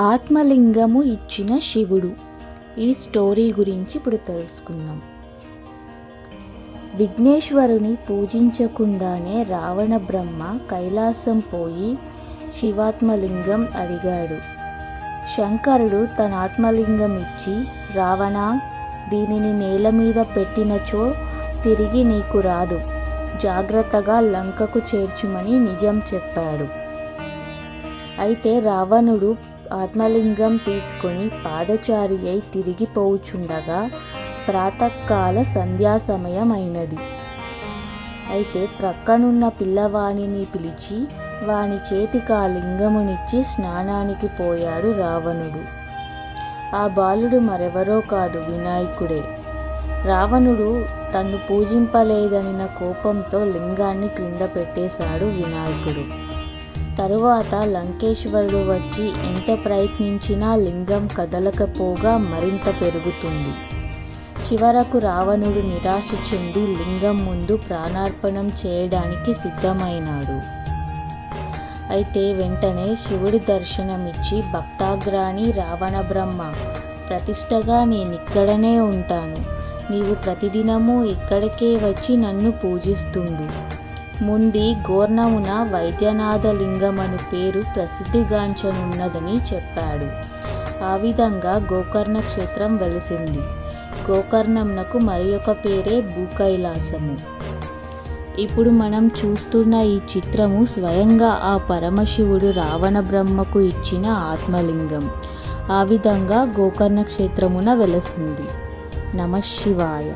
ఆత్మలింగము ఇచ్చిన శివుడు. ఈ స్టోరీ గురించి ఇప్పుడు తెలుసుకుందాం. విఘ్నేశ్వరుని పూజించకుండానే రావణ బ్రహ్మ కైలాసం పోయి శివాత్మలింగం అడిగాడు. శంకరుడు తన ఆత్మలింగం ఇచ్చి రావణ దీనిని నేల మీద పెట్టినచో తిరిగి నీకు రాదు. జాగ్రత్తగా లంకకు చేర్చుమని నిజం చెప్పాడు. అయితే రావణుడు ఆత్మలింగం తీసుకొని పాదచారి అయి తిరిగిపోవుచుండగా ప్రాతకాల సంధ్యా అయినది అయితే ప్రక్కనున్న పిల్లవానిని పిలిచి వాని చేతికి ఆ లింగమునిచ్చి స్నానానికి పోయాడు రావణుడు. ఆ బాలుడు మరెవరో కాదు వినాయకుడే. రావణుడు తన్ను పూజింపలేదనిన కోపంతో లింగాన్ని క్రింద పెట్టేశాడు వినాయకుడు. తరువాత లంకేశ్వరుడు వచ్చి ఎంత ప్రయత్నించినా లింగం కదలకపోగా మరింత పెరుగుతుంది. చివరకు రావణుడు నిరాశ చెంది లింగం ముందు ప్రాణార్పణం చేయడానికి సిద్ధమైనాడు. అయితే వెంటనే శివుడి దర్శనమిచ్చి భక్తాగ్రాణి రావణ బ్రహ్మ ప్రతిష్టగా నేనిక్కడనే ఉంటాను. నీవు ప్రతిదినము ఇక్కడికే వచ్చి నన్ను పూజిస్తుండు. ముంది గోర్ణమున వైద్యనాథలింగమను పేరు ప్రసిద్ధిగాంచనున్నదని చెప్పాడు. ఆ విధంగా గోకర్ణ క్షేత్రం వెలిసింది. గోకర్ణంనకు మరి ఒక పేరే భూకైలాసము. ఇప్పుడు మనం చూస్తున్న ఈ చిత్రము స్వయంగా ఆ పరమశివుడు రావణ బ్రహ్మకు ఇచ్చిన ఆత్మలింగం. ఆ విధంగా గోకర్ణ క్షేత్రమున వెలసింది. నమ శివాయ.